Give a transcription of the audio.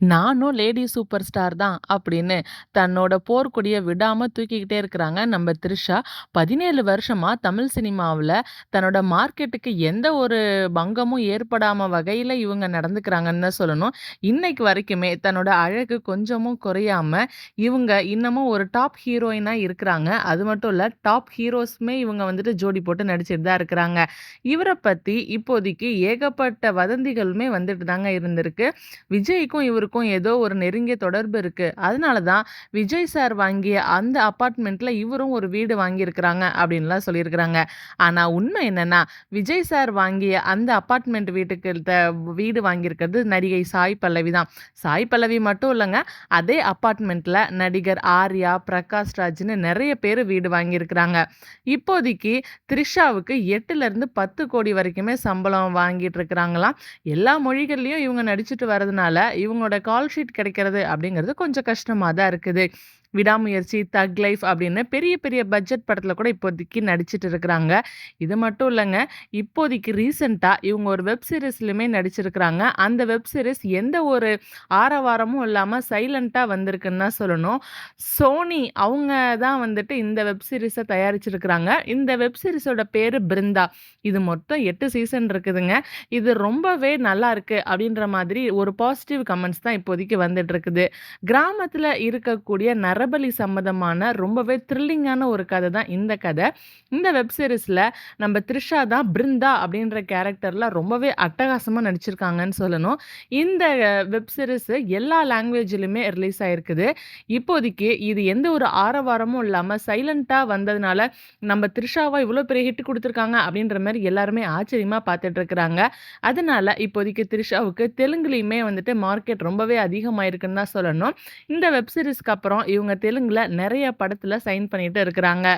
நானும் lady super star தான் அப்படின்னு தன்னோட போர்க்கொடியை விடாமல் தூக்கிக்கிட்டே இருக்கிறாங்க நம்ம த்ரிஷா. பதினேழு வருஷமாக தமிழ் சினிமாவில் தன்னோட மார்க்கெட்டுக்கு எந்த ஒரு பங்கமும் ஏற்படாமல் வகையில் இவங்க நடந்துக்கிறாங்கன்னு தான் சொல்லணும். இன்னைக்கு வரைக்குமே தன்னோட அழகு கொஞ்சமும் குறையாம இவங்க இன்னமும் ஒரு டாப் ஹீரோயினாக இருக்கிறாங்க. அது மட்டும் இல்லை டாப் ஹீரோஸ்மே இவங்க வந்துட்டு ஜோடி போட்டு நடிச்சிட்டு தான் இருக்கிறாங்க. இவரை பற்றி இப்போதைக்கு ஏகப்பட்ட வதந்திகளுமே வந்துட்டு தாங்க இருந்திருக்கு. விஜய்க்கும் இவருக்கும் ஏதோ ஒரு நெருங்கிய தொடர்பு இருக்குது அதனால தான் விஜய் சார் வாங்கிய அந்த அப்பார்ட்மெண்ட்டில் இவரும் ஒரு வீடு வாங்கியிருக்கிறாங்க அப்படின்லாம் சொல்லியிருக்கிறாங்க. ஆனால் உண்மை என்னென்னா விஜய் சார் வாங்கிய அந்த அப்பார்ட்மெண்ட் வீட்டுக்கு வீடு வாங்கியிருக்கிறது நடிகை சாய் பல்லவி தான். சாய் பல்லவி மட்டும் இல்லைங்க அதே அப்பார்ட்மெண்ட்டில் நடிகர் ஆர்யா, பிரகாஷ் ராஜ்ன்னு நிறைய பேர் வீடு வாங்கியிருக்கிறாங்க. இப்போதைக்கு த்ரிஷாவுக்கு 8லருந்து 10 கோடி வரைக்குமே சம்பளம் வாங்கிட்டு இருக்கிறாங்களாம். எல்லா மொழிகள்லேயும் இவங்க நடிச்சுட்டு வரதுனால, இவங்களோட கால் ஷீட் கிடைக்கிறது அப்படிங்கிறது கொஞ்சம் கஷ்டமா தான் இருக்குது. விடாமுயற்சி, தக் லைஃப் அப்படின்னு பெரிய பெரிய பட்ஜெட் படத்தில் கூட இப்போதைக்கு நடிச்சிட்டு இருக்கிறாங்க. இது மட்டும் இல்லைங்க இப்போதைக்கு ரீசெண்டாக இவங்க ஒரு வெப் சீரிஸ்லையுமே நடிச்சிருக்கிறாங்க. அந்த வெப் சீரிஸ் எந்த ஒரு ஆரவாரமும் இல்லாமல் சைலண்ட்டாக வந்திருக்குன்னு தான் சொல்லணும். சோனி அவங்க தான் வந்துட்டு இந்த வெப் சீரிஸை தயாரிச்சிருக்கிறாங்க. இந்த வெப் சீரிஸோட பேர் பிருந்தா. இது மொத்தம் எட்டு சீசன் இருக்குதுங்க. இது ரொம்பவே நல்லாருக்கு அப்படின்ற மாதிரி ஒரு பாசிட்டிவ் கமெண்ட்ஸ் தான் இப்போதைக்கு வந்துட்டு இருக்குது. கிராமத்தில் இருக்கக்கூடிய நரபலி சம்மந்தமான ரொம்பவே த்ரில்லிங்கான ஒரு கதை தான் இந்த கதை. இந்த வெப் சீரிஸில் நம்ம த்ரிஷா தான் பிருந்தா அப்படின்ற கேரக்டரில் ரொம்பவே அட்டகாசமாக நடிச்சிருக்காங்கன்னு சொல்லணும். இந்த வெப் சீரிஸ் எல்லா லாங்குவேஜிலுமே ரிலீஸ் ஆகிருக்குது இப்போதைக்கு இது எந்த ஒரு ஆரவாரமும் இல்லாமல் சைலண்ட்டாக வந்ததுனால, நம்ம த்ரிஷாவாக இவ்வளோ பெரிய ஹிட் கொடுத்துருக்காங்க அப்படின்ற மாதிரி எல்லாருமே ஆச்சரியமாக பார்த்துட்டு இருக்கிறாங்க. அதனால் இப்போதைக்கு த்ரிஷாவுக்கு தெலுங்குலேயுமே வந்துட்டு மார்க்கெட் ரொம்பவே அதிகமாயிருக்குன்னு தான் சொல்லணும். இந்த வெப் சீரிஸ்க்கு அப்புறம் இவங்க தெலுங்குல நெறைய படத்துல சைன் பண்ணிட்டு இருக்கிறாங்க.